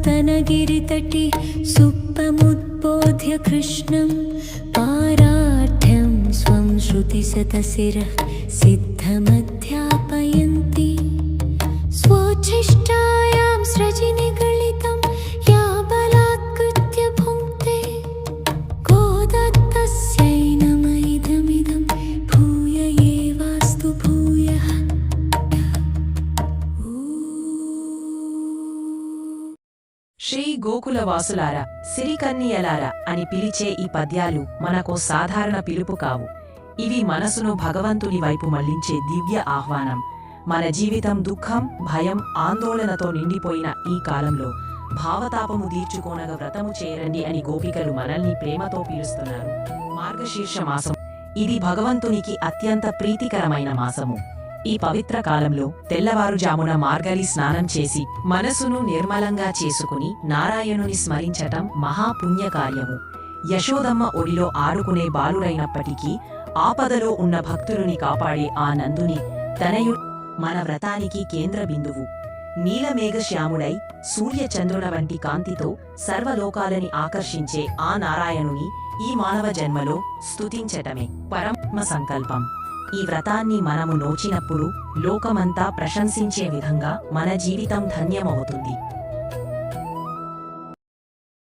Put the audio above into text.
स्तनगिरितटे सुप्तमुद्बोध्य कृष्णं पाराढ्यं स्वं श्रुतिशतशिरः सिद्धमध्यापयन्ति स्वोच्छिष्टायां सृजिनिगलितं శ్రీ గోకుల వాసులారా సిరికన్నియలారా అని పిలిచే ఈ పద్యాలు మనకో సాధారణ పిలుపు కావు. ఇవి మనసును భగవంతుని వైపు మళ్ళించే దివ్య ఆహ్వానం. మన జీవితం దుఃఖం భయం ఆందోళనతో నిండిపోయిన ఈ కాలంలో భావతాపము తీర్చుకోనగ వ్రతము చేరండి అని గోపికలు మనల్ని ప్రేమతో పిలుస్తున్నారు. మార్గశీర్ష మాసం. ఇది భగవంతునికి అత్యంత ప్రీతికరమైన మాసము. ఈ పవిత్ర కాలంలో తెల్లవారుజామున మార్గలి స్నానం చేసి మనసును నిర్మలంగా చేసుకుని నారాయణుని స్మరించటం మహాపుణ్యకార్యము. యశోదమ్మ ఒడిలో ఆడుకునే బాలుడైనప్పటికీ ఆపదలో ఉన్న భక్తులని కాపాడే ఆ నందుని తనయు మన వ్రతానికి కేంద్ర బిందువు. నీలమేఘశ్యాముడై సూర్యచంద్రుల వంటి కాంతితో సర్వలోకాలని ఆకర్షించే ఆ నారాయణుని ఈ మానవ జన్మలో స్తుతించటమే పరమ సంకల్పం. ఈ వ్రతాన్ని మనము నోచినప్పుడు లోకమంతా ప్రశంసించే విధంగా మన జీవితం ధన్యమవుతుంది.